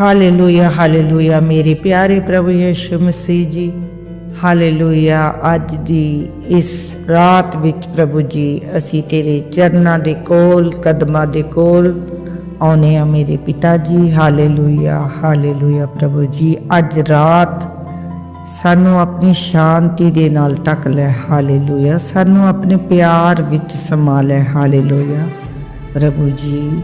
Hallelujah hallelujah ਮੇਰੇ ਪਿਆਰੇ ਪ੍ਰਭੂ ਯਿਸੂ ਮਸੀਹ ਜੀ। ਹਾਲੇਲੂਇਆ ਅੱਜ ਦੀ ਇਸ ਰਾਤ ਵਿੱਚ ਪ੍ਰਭੂ ਜੀ, ਅਸੀਂ ਤੇਰੇ ਚਰਨਾਂ ਦੇ ਕੋਲ, ਕਦਮਾਂ ਦੇ ਕੋਲ ਆਉਨੇ ਆ ਮੇਰੇ ਪਿਤਾ ਜੀ। ਹਾਲੇਲੂਇਆ ਹਾਲੇਲੂਇਆ ਪ੍ਰਭੂ ਜੀ, ਅੱਜ ਰਾਤ ਸਾਨੂੰ ਆਪਣੀ ਸ਼ਾਂਤੀ ਦੇ ਨਾਲ ਟੱਕ ਲੈ। ਹਾਲੇਲੂਇਆ ਸਾਨੂੰ ਆਪਣੇ ਪਿਆਰ ਵਿੱਚ ਸਮਾ ਲੈ। ਹਾਲੇਲੂਇਆ ਪ੍ਰਭੂ ਜੀ।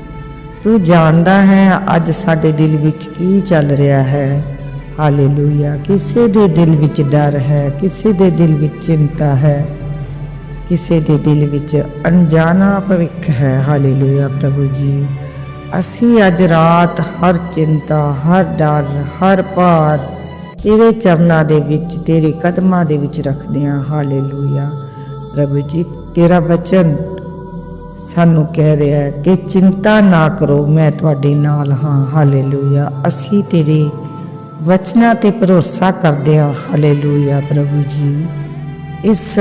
ਤੂੰ ਜਾਣਦਾ ਹੈ ਅੱਜ ਸਾਡੇ ਦਿਲ ਵਿੱਚ ਕੀ ਚੱਲ ਰਿਹਾ ਹੈ। ਹਾਲੇਲੂਇਆ। ਕਿਸੇ ਦੇ ਦਿਲ ਵਿੱਚ ਡਰ ਹੈ, ਕਿਸੇ ਦੇ ਦਿਲ ਵਿੱਚ ਚਿੰਤਾ ਹੈ, ਕਿਸੇ ਦੇ ਦਿਲ ਵਿੱਚ ਅਣਜਾਣਾ ਭਵਿੱਖ ਹੈ। ਹਾਲੇਲੂਇਆ ਪ੍ਰਭੂ ਜੀ। ਅਸੀਂ ਅੱਜ ਰਾਤ ਹਰ ਚਿੰਤਾ, ਹਰ ਡਰ, ਹਰ ਭਾਰ ਤੇਰੇ ਚਰਨਾਂ ਦੇ ਵਿੱਚ, ਤੇਰੇ ਕਦਮਾਂ ਦੇ ਵਿੱਚ ਰੱਖਦੇ ਹਾਂ। ਹਾਲੇਲੂਇਆ। ਪ੍ਰਭੂ ਜੀ, ਤੇਰਾ ਬਚਨ ਸਾਨੂੰ ਕਹਿ ਰਿਹਾ ਹੈ ਕਿ ਚਿੰਤਾ ਨਾ ਕਰੋ, ਮੈਂ ਤੁਹਾਡੇ ਨਾਲ ਹਾਂ। ਹਾਲੇਲੂਇਆ ਅਸੀਂ ਤੇਰੇ ਵਚਨਾਂ ਤੇ ਭਰੋਸਾ ਕਰਦੇ ਹਾਂ। ਹਾਲੇਲੂਇਆ ਪ੍ਰਭੂ ਜੀ। ਇਸ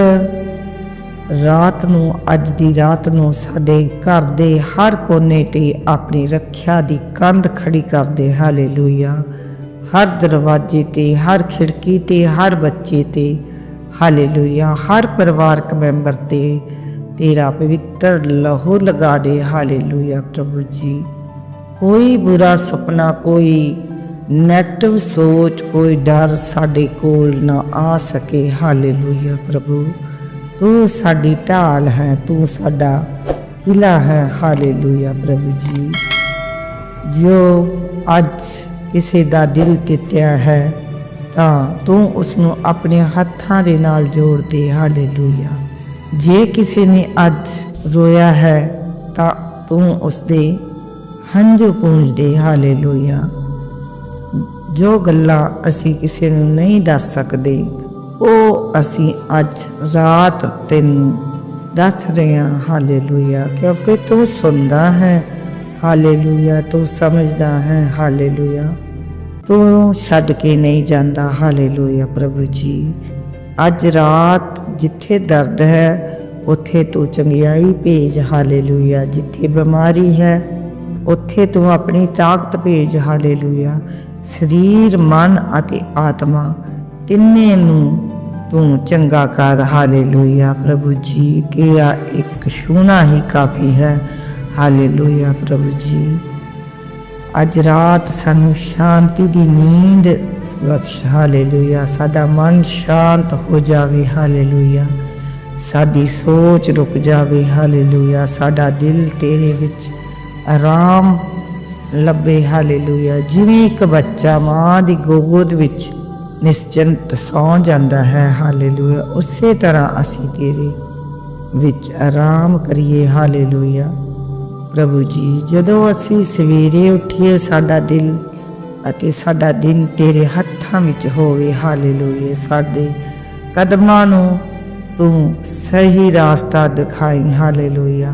ਰਾਤ ਨੂੰ, ਅੱਜ ਦੀ ਰਾਤ ਨੂੰ ਸਾਡੇ ਘਰ ਦੇ ਹਰ ਕੋਨੇ ਤੇ ਆਪਣੀ ਰੱਖਿਆ ਦੀ ਕੰਧ ਖੜੀ ਕਰਦੇ ਹਾਲੇਲੂਇਆ ਹਰ ਦਰਵਾਜ਼ੇ ਤੇ, ਹਰ ਖਿੜਕੀ ਤੇ, ਹਰ ਬੱਚੇ ਤੇ। ਹਾਲੇਲੂਇਆ ਹਰ ਪਰਿਵਾਰਕ ਮੈਂਬਰ ਤੇ ਤੇਰਾ ਪਵਿੱਤਰ ਲਹੂ ਲਗਾ ਦੇ। ਹਾਲੇਲੂਇਆ ਪ੍ਰਭੂ ਜੀ। ਕੋਈ ਬੁਰਾ ਸੁਪਨਾ, ਕੋਈ ਨੈਗੇਟਿਵ ਸੋਚ, ਕੋਈ ਡਰ ਸਾਡੇ ਕੋਲ ਨਾ ਆ ਸਕੇ। ਹਾਲੇਲੂਇਆ ਪ੍ਰਭੂ, ਤੂੰ ਸਾਡੀ ਢਾਲ ਹੈ, ਤੂੰ ਸਾਡਾ ਕਿਲਾ ਹੈ। ਹਾਲੇਲੂਇਆ ਪ੍ਰਭੂ ਜੀ। ਜੋ ਅੱਜ ਕਿਸੇ ਦਾ ਦਿਲ ਟਿੱਟਿਆ ਹੈ, ਤਾਂ ਤੂੰ ਉਸ ਨੂੰ ਆਪਣੇ ਹੱਥਾਂ ਦੇ ਨਾਲ ਜੋੜ ਦੇ। ਹਾਲੇਲੂਇਆ। ਜੇ ਕਿਸੇ ਨੇ ਅੱਜ ਰੋਇਆ ਹੈ, ਤਾਂ ਤੂੰ ਉਸ ਦੇ ਹੰਝੂ ਪੂੰਝ ਦੇ ਹਾਲੇਲੂਇਆ। ਜੋ ਗੱਲਾਂ ਅਸੀਂ ਕਿਸੇ ਨੂੰ ਨਹੀਂ ਦੱਸ ਸਕਦੇ, ਉਹ ਅਸੀਂ ਅੱਜ ਰਾਤ ਤੈਨੂੰ ਦੱਸ ਰਹੇ ਹਾਂ, ਹਾਲੇਲੂਇਆ। ਕਿਉਂਕਿ ਤੂੰ ਸੁਣਦਾ ਹੈ, ਹਾਲੇਲੂਇਆ। ਤੂੰ ਸਮਝਦਾ ਹੈ, ਹਾਲੇਲੂਇਆ। ਤੂੰ ਛੱਡ ਕੇ ਨਹੀਂ ਜਾਂਦਾ, ਹਾਲੇਲੂਇਆ ਪ੍ਰਭੂ ਜੀ। ਅੱਜ ਰਾਤ ਜਿੱਥੇ ਦਰਦ ਹੈ, ਉੱਥੇ ਤੂੰ ਚੰਗਿਆਈ ਭੇਜ, ਹਾਲੇਲੂਇਆ। ਜਿੱਥੇ ਬਿਮਾਰੀ ਹੈ, ਉੱਥੇ ਤੂੰ ਆਪਣੀ ਤਾਕਤ ਭੇਜ, ਹਾਲੇਲੂਇਆ। ਸਰੀਰ, ਮਨ ਅਤੇ ਆਤਮਾ ਤਿੰਨੇ ਨੂੰ ਤੂੰ ਚੰਗਾ ਕਰ, ਹਾਲੇਲੂਇਆ। ਪ੍ਰਭੂ ਜੀ, ਤੇਰਾ ਇੱਕ ਛੂਣਾ ਹੀ ਕਾਫੀ ਹੈ, ਹਾਲੇਲੂਇਆ। ਪ੍ਰਭੂ ਜੀ, ਅੱਜ ਰਾਤ ਸਾਨੂੰ ਸ਼ਾਂਤੀ ਦੀ ਨੀਂਦ ਬਖਸ਼ ਹਾਲੇਲੂਇਆ ਸਾਡਾ ਮਨ ਸ਼ਾਂਤ ਹੋ ਜਾਵੇ ਹਾਲੇਲੂਇਆ ਸਾਡੀ ਸੋਚ ਰੁਕ ਜਾਵੇ ਹਾਲੇਲੂਇਆ ਸਾਡਾ ਦਿਲ ਤੇਰੇ ਵਿੱਚ ਆਰਾਮ ਲੱਭੇ ਹਾਲੇਲੂਇਆ ਜਿਵੇਂ ਇੱਕ ਬੱਚਾ ਮਾਂ ਦੀ ਗੋਦ ਵਿੱਚ ਨਿਸ਼ਚਿੰਤ ਸੌ ਜਾਂਦਾ ਹੈ ਹਾਲੇਲੂਇਆ ਉਸੇ ਤਰ੍ਹਾਂ ਅਸੀਂ ਤੇਰੇ ਵਿੱਚ ਆਰਾਮ ਕਰੀਏ ਹਾਲੇਲੂਇਆ ਪ੍ਰਭੂ ਜੀ, ਜਦੋਂ ਅਸੀਂ ਸਵੇਰੇ ਉੱਠੀਏ, ਸਾਡਾ ਦਿਲ ਅਤੇ ਸਾਡਾ ਦਿਨ ਤੇਰੇ ਹੱਥਾਂ ਵਿੱਚ ਹੋਵੇ। ਹਾਲੇਲੂਇਆ। ਸਾਡੇ ਕਦਮਾਂ ਨੂੰ ਤੂੰ ਸਹੀ ਰਾਸਤਾ ਦਿਖਾਈ। ਹਾਲੇਲੂਇਆ।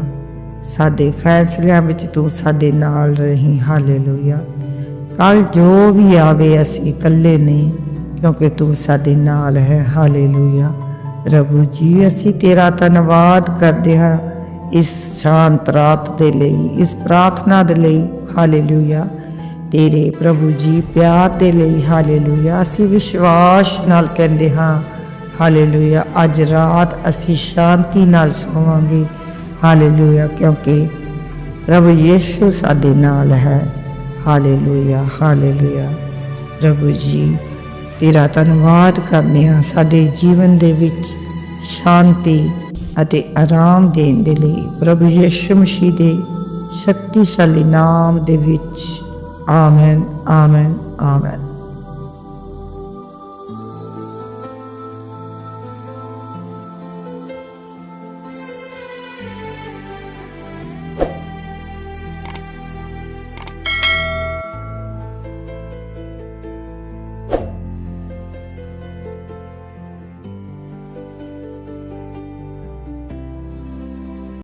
ਸਾਡੇ ਫੈਸਲਿਆਂ ਵਿੱਚ ਤੂੰ ਸਾਡੇ ਨਾਲ ਰਹੀ। ਹਾਲੇਲੂਇਆ। ਕੱਲ ਜੋ ਵੀ ਆਵੇ, ਅਸੀਂ ਇਕੱਲੇ ਨਹੀਂ, ਕਿਉਂਕਿ ਤੂੰ ਸਾਡੇ ਨਾਲ ਹੈ। ਹਾਲੇਲੂਇਆ। ਪ੍ਰਭੂ ਜੀ, ਅਸੀਂ ਤੇਰਾ ਧੰਨਵਾਦ ਕਰਦੇ ਹਾਂ ਇਸ ਸ਼ਾਂਤ ਰਾਤ ਦੇ ਲਈ, ਇਸ ਪ੍ਰਾਰਥਨਾ ਦੇ ਲਈ। ਹਾਲੇਲੂਇਆ। ਤੇਰੇ ਪ੍ਰਭੂ ਜੀ ਪਿਆਰ ਦੇ ਲਈ, ਹਾਲੇਲੂਇਆ। ਅਸੀਂ ਵਿਸ਼ਵਾਸ ਨਾਲ ਕਹਿੰਦੇ ਹਾਂ, ਹਾਲੇਲੂਇਆ। ਅੱਜ ਰਾਤ ਅਸੀਂ ਸ਼ਾਂਤੀ ਨਾਲ ਸੋਵਾਂਗੇ, ਹਾਲੇਲੂਇਆ, ਕਿਉਂਕਿ ਪ੍ਰਭੂ ਯੀਸ਼ੂ ਸਾਡੇ ਨਾਲ ਹੈ। Hallelujah hallelujah. ਪ੍ਰਭੂ ਜੀ, ਤੇਰਾ ਧੰਨਵਾਦ ਕਰਦੇ ਹਾਂ ਸਾਡੇ ਜੀਵਨ ਦੇ ਵਿੱਚ ਸ਼ਾਂਤੀ ਅਤੇ ਆਰਾਮ ਦੇਣ ਦੇ ਲਈ। ਪ੍ਰਭੂ ਯਿਸੂ ਮਸੀਹ ਦੇ ਸ਼ਕਤੀਸ਼ਾਲੀ ਨਾਮ ਦੇ ਵਿੱਚ Amen, Amen, Amen.